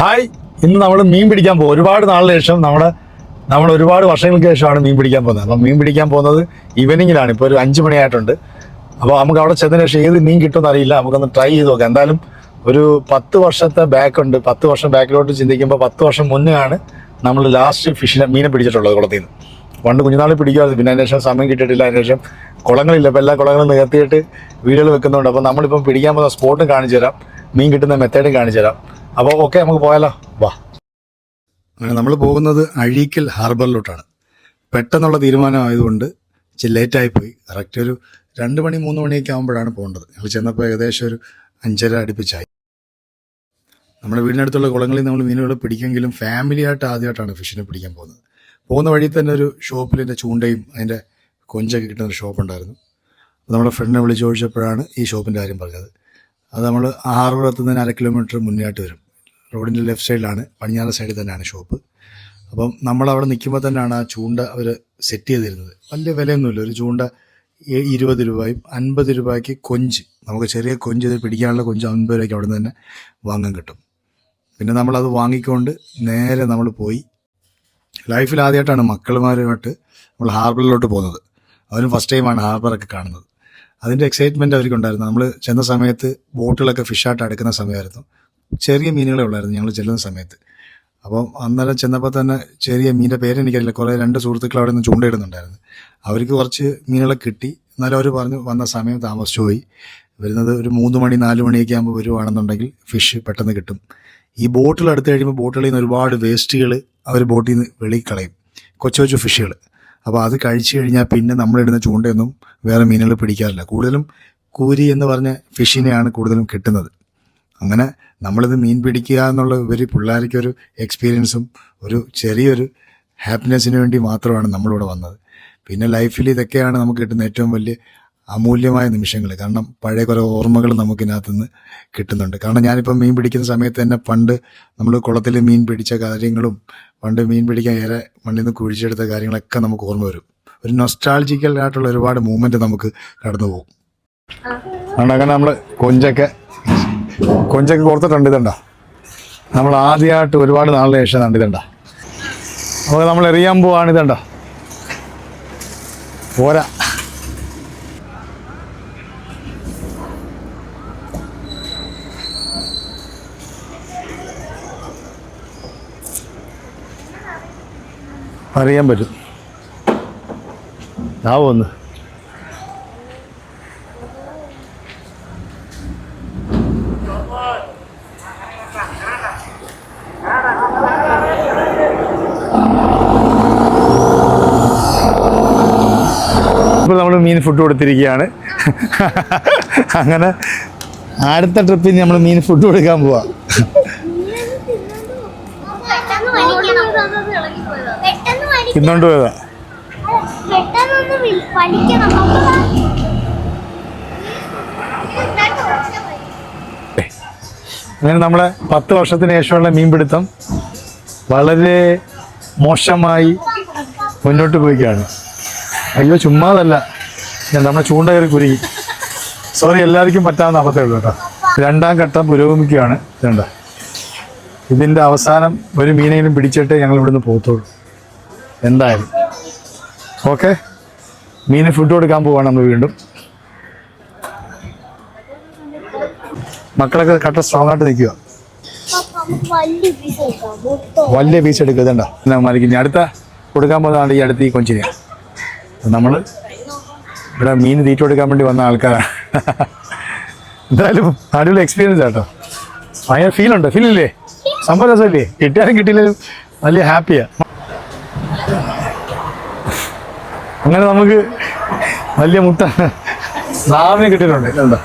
Hi ഇന്ന് നമ്മൾ മീൻ പിടിക്കാൻ പോകും. ഒരുപാട് നാളിന് ശേഷം നമ്മുടെ നമ്മൾ ഒരുപാട് വർഷങ്ങൾക്ക് ശേഷമാണ് മീൻ പിടിക്കാൻ പോകുന്നത്. അപ്പം മീൻ പിടിക്കാൻ പോകുന്നത് ഈവനിങ്ങിലാണ്. ഇപ്പോൾ ഒരു അഞ്ച് മണിയായിട്ടുണ്ട്. അപ്പോൾ നമുക്ക് അവിടെ ചെന്നതിന് ശേഷം ഏത് മീൻ കിട്ടുമെന്ന് അറിയില്ല. നമുക്കൊന്ന് ട്രൈ ചെയ്ത് നോക്കാം. എന്തായാലും ഒരു പത്ത് വർഷത്തെ ബാക്ക് ഉണ്ട്. പത്ത് വർഷം ബാക്കിലോട്ട് ചിന്തിക്കുമ്പോൾ പത്ത് വർഷം മുന്നെയാണ് നമ്മൾ ലാസ്റ്റ് ഫിഷിനെ മീനെ പിടിച്ചിട്ടുള്ളത് കുളത്തിൽ നിന്ന് പണ്ട് കുഞ്ഞുനാളിൽ പിടിക്കുമായിരുന്നു. പിന്നെ അതിന് ശേഷം സമയം കിട്ടിയിട്ടില്ല. അതിന് ശേഷം കുളങ്ങളില്ല. അപ്പോൾ എല്ലാ കുളങ്ങളും നികത്തിയിട്ട് വീടുകൾ വെക്കുന്നുണ്ട്. അപ്പോൾ നമ്മളിപ്പം പിടിക്കാൻ പോകുന്ന സ്പോട്ടും കാണിച്ചു തരാം. മീൻ കിട്ടുന്ന മെത്തേഡും കാണിച്ചു തരാം. അപ്പോൾ ഓക്കെ നമുക്ക് പോയാലോ? വാ. അങ്ങനെ നമ്മൾ പോകുന്നത് അഴീക്കൽ ഹാർബറിലോട്ടാണ്. പെട്ടെന്നുള്ള തീരുമാനമായതുകൊണ്ട് ഇച്ചിരി ലേറ്റായി പോയി. കറക്റ്റ് ഒരു രണ്ട് മണി മൂന്ന് മണിയൊക്കെ ആകുമ്പോഴാണ് പോകേണ്ടത്. ഞങ്ങൾ ചെന്നപ്പോൾ ഏകദേശം ഒരു അഞ്ചര അടുപ്പിച്ചായി. നമ്മുടെ വീടിനടുത്തുള്ള കുളങ്ങളിൽ നമ്മൾ മീനുകൾ പിടിക്കുമെങ്കിലും ഫാമിലി ആയിട്ട് ആദ്യമായിട്ടാണ് ഫിഷിനെ പിടിക്കാൻ പോകുന്നത്. പോകുന്ന വഴി തന്നെ ഒരു ഷോപ്പിൽ എന്റെ ചൂണ്ടയും അതിന്റെ കൊഞ്ചൊക്കെ കിട്ടുന്ന ഒരു ഷോപ്പ് ഉണ്ടായിരുന്നു. നമ്മുടെ ഫ്രണ്ടിനെ വിളിച്ച് ചോദിച്ചപ്പോഴാണ് ഈ ഷോപ്പിന്റെ കാര്യം പറഞ്ഞത്. അത് നമ്മൾ ഹാർബർ എത്തുന്നതിന് അര കിലോമീറ്റർ മുന്നോട്ട് വരും. റോഡിന്റെ ലെഫ്റ്റ് സൈഡിലാണ് പടിഞ്ഞാറ് സൈഡിൽ തന്നെയാണ് ഷോപ്പ് അപ്പം നമ്മൾ അവിടെ നിൽക്കുമ്പോൾ തന്നെയാണ് ആ ചൂണ്ട അവർ സെറ്റ് ചെയ്തിരുന്നത്. വലിയ വിലയൊന്നുമില്ല. ഒരു ചൂണ്ട ഇരുപത് രൂപയും അൻപത് രൂപയ്ക്ക് കൊഞ്ച്. നമുക്ക് ചെറിയ കൊഞ്ച് ഇത് പിടിക്കാനുള്ള കൊഞ്ച് അൻപത് രൂപയ്ക്ക് അവിടെ നിന്ന് തന്നെ വാങ്ങാൻ കിട്ടും. പിന്നെ നമ്മളത് വാങ്ങിക്കൊണ്ട് നേരെ നമ്മൾ പോയി. ലൈഫിൽ ആദ്യമായിട്ടാണ് മക്കളുമാരുമായിട്ട് നമ്മൾ ഹാർബറിലോട്ട് പോകുന്നത്. അവരും ഫസ്റ്റ് ടൈമാണ് ഹാർബറൊക്കെ കാണുന്നത്. അതിന്റെ എക്സൈറ്റ്മെന്റ് അവർക്കുണ്ടായിരുന്നു നമ്മൾ ചെന്ന സമയത്ത് ബോട്ടുകളൊക്കെ ഫിഷായിട്ട് അടുക്കുന്ന സമയമായിരുന്നു. ചെറിയ മീനുകളെ ഉള്ളായിരുന്നു ഞങ്ങൾ ചെല്ലുന്ന സമയത്ത്. അപ്പം അന്നേരം ചെന്നപ്പോൾ തന്നെ ചെറിയ മീനിന്റെ പേര് എനിക്കറിയില്ല കുറേ രണ്ട് സുഹൃത്തുക്കൾ അവിടെ നിന്ന് ചൂണ്ടയിടുന്നുണ്ടായിരുന്നു. അവർക്ക് കുറച്ച് മീനുകളെ കിട്ടി. എന്നാലും അവർ പറഞ്ഞു വന്ന സമയം താമസിച്ചു പോയി. വരുന്നത് ഒരു മൂന്ന് മണി നാല് മണിയൊക്കെ ആകുമ്പോൾ വരുവാണെന്നുണ്ടെങ്കിൽ ഫിഷ് പെട്ടെന്ന് കിട്ടും. ഈ ബോട്ടിൽ അടുത്ത് കഴിയുമ്പോൾ ബോട്ടുകളിൽ നിന്ന് ഒരുപാട് വേസ്റ്റുകൾ അവർ ബോട്ടിൽ നിന്ന് വെളിയിൽ കളയും. കൊച്ചു കൊച്ചു ഫിഷുകൾ അപ്പോൾ അത് കഴിച്ചു കഴിഞ്ഞാൽ പിന്നെ നമ്മളിടുന്ന ചൂണ്ടയൊന്നും വേറെ മീനുകൾ പിടിക്കാറില്ല. കൂടുതലും കൂരി എന്ന് പറഞ്ഞ ഫിഷിനെയാണ് കൂടുതലും കിട്ടുന്നത്. അങ്ങനെ നമ്മളിത് മീൻ പിടിക്കുക എന്നുള്ള ഒരു പിള്ളേർക്കൊരു എക്സ്പീരിയൻസും ഒരു ചെറിയൊരു ഹാപ്പിനെസ്സിന് വേണ്ടി മാത്രമാണ് നമ്മളിവിടെ വന്നത്. പിന്നെ ലൈഫിൽ ഇതൊക്കെയാണ് നമുക്ക് കിട്ടുന്ന ഏറ്റവും വലിയ അമൂല്യമായ നിമിഷങ്ങൾ കാരണം പഴയ കുറേ ഓർമ്മകൾ നമുക്ക് ഇതിനകത്ത് നിന്ന് കിട്ടുന്നുണ്ട്. കാരണം ഞാനിപ്പം മീൻ പിടിക്കുന്ന സമയത്ത് തന്നെ പണ്ട് നമ്മൾ കുളത്തിൽ മീൻ പിടിച്ച കാര്യങ്ങളും പണ്ട് മീൻ പിടിക്കാൻ ഏറെ മണ്ണിൽ നിന്ന് കുഴിച്ചെടുത്ത കാര്യങ്ങളൊക്കെ നമുക്ക് ഓർമ്മ വരും. ഒരു നൊസ്റ്റാൾജിക്കൽ ആയിട്ടുള്ള ഒരുപാട് മൂവ്മെന്റ് നമുക്ക് കടന്നു പോകും. അങ്ങനെ നമ്മൾ കൊഞ്ചൊക്കെ കൊഞ്ചൊക്കെ കൊടുത്തിട്ടുണ്ട് ഇതണ്ട? നമ്മൾ ആദ്യമായിട്ട് ഒരുപാട് നാളിന് ശേഷം കണ്ട് ഇതണ്ട? അപ്പോൾ നമ്മൾ എറിയാൻ പോവാണ് ഇതണ്ട? പോരാ. അറിയാൻ പറ്റും. ആ ഒന്ന് ഇപ്പോൾ നമ്മൾ മീൻ ഫുഡ് കൊടുത്തിരിക്കുകയാണ്. അങ്ങനെ അടുത്ത ട്രിപ്പിൽ നമ്മൾ മീൻ ഫുഡ് കൊടുക്കാൻ പോവാം പെട്ടെന്ന് വലിക്കണം ഇന്നുകൊണ്ട് പോയതാ. അങ്ങനെ നമ്മളെ പത്ത് വർഷത്തിന് ശേഷമുള്ള മീൻപിടുത്തം വളരെ മോശമായി മുന്നോട്ട് പോയിക്കാണ്. അയ്യോ ചുമ്മാതല്ല. ഞാൻ നമ്മളെ ചൂണ്ട കയറി കുരുകി. സോറി എല്ലാവർക്കും പറ്റാവുന്ന അബദ്ധമേ ഉള്ളൂ കേട്ടോ. രണ്ടാം ഘട്ടം പുരോഗമിക്കുകയാണ്. ഇതുണ്ട്. ഇതിന്റെ അവസാനം ഒരു മീനെങ്കിലും പിടിച്ചിട്ട് ഞങ്ങൾ ഇവിടുന്ന് പോകത്തുള്ളൂ. എന്തായാലും. ഓക്കെ. മീന് ഫുഡ് കൊടുക്കാൻ പോവാണ് നമ്മൾ വീണ്ടും. മക്കളൊക്കെ കട്ട സ്ട്രോങ് ആയിട്ട് നിൽക്കുക വലിയ പീസ് എടുക്കുക ഇതുണ്ടോ? മാലിക്ക് അടുത്ത കൊടുക്കാൻ പോകുന്നതാണ് ഈ അടുത്ത് ഈ കൊഞ്ചിനെ. നമ്മൾ ഇവിടെ മീൻ തീറ്റ കൊടുക്കാൻ വേണ്ടി വന്ന ആൾക്കാരാണ് എന്തായാലും അടിപൊളി എക്സ്പീരിയൻസ് ആട്ടോ. ഭയങ്കര ഫീലുണ്ട് ഫീലില്ലേ സംഭവം രസമില്ലേ? കിട്ടിയാലും കിട്ടിയില്ലെങ്കിലും വലിയ ഹാപ്പിയാ അങ്ങനെ നമുക്ക് വലിയ മുട്ട സാമ്യം കിട്ടിയിട്ടുണ്ട്. എന്താ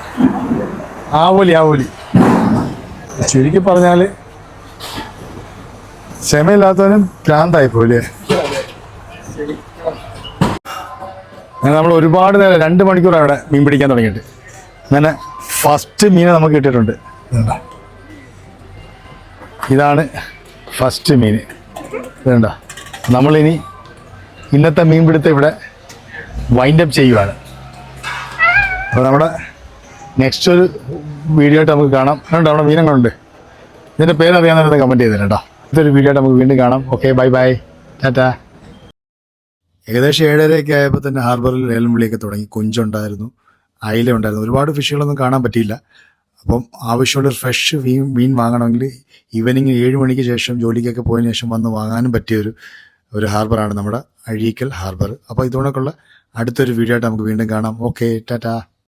ആവോലി ആവോലി. ചുരുക്കി പറഞ്ഞാൽ ക്ഷമയില്ലാത്തവനും ഭ്രാന്തായി പോലെ അങ്ങനെ നമ്മൾ ഒരുപാട് നേരം രണ്ട് മണിക്കൂർ അവിടെ മീൻ പിടിക്കാൻ തുടങ്ങിയിട്ട്. അങ്ങനെ ഫസ്റ്റ് മീനെ നമുക്ക് കിട്ടിയിട്ടുണ്ട്. ഇതാണ് ഫസ്റ്റ് മീൻ. ഇതുണ്ട? നമ്മളിനി ഇന്നത്തെ മീൻ പിടുത്തം ഇവിടെ വൈൻഡ് അപ്പ് ചെയ്യുവാണ്. അപ്പോൾ നമ്മുടെ നെക്സ്റ്റ് ഒരു വീഡിയോ ആയിട്ട് നമുക്ക് കാണാം. അതുകൊണ്ട് അവിടെ മീനങ്ങളുണ്ട്. ഇതിന്റെ പേരറിയാവുന്നവരൊന്ന് കമന്റ് ചെയ്തേരാ കേട്ടോ. ഇതൊരു വീഡിയോ ആയിട്ട് നമുക്ക് വീണ്ടും കാണാം. ഓക്കെ ബൈ ബൈ ടാറ്റാ ഏകദേശം ഏഴരയൊക്കെ ആയപ്പോൾ തന്നെ ഹാർബറിൽ ഏലം വിളിയൊക്കെ തുടങ്ങി. കൊഞ്ചുണ്ടായിരുന്നു അയില ഉണ്ടായിരുന്നു ഒരുപാട് ഫിഷുകളൊന്നും കാണാൻ പറ്റിയില്ല. അപ്പം ആവശ്യമുള്ള ഫ്രഷ് മീൻ മീൻ വാങ്ങണമെങ്കിൽ ഈവനിങ് ഏഴ് മണിക്ക് ശേഷം ജോലിക്കൊക്കെ പോയതിനു ശേഷം വന്ന് വാങ്ങാനും പറ്റിയ ഒരു ഒരു ഹാർബറാണ് നമ്മുടെ അഴീക്കൽ ഹാർബർ അപ്പോൾ ഇതുകൊണ്ടൊക്കെയുള്ള അടുത്തൊരു വീഡിയോ ആയിട്ട് നമുക്ക് വീണ്ടും കാണാം. ഓക്കെ ടാറ്റാ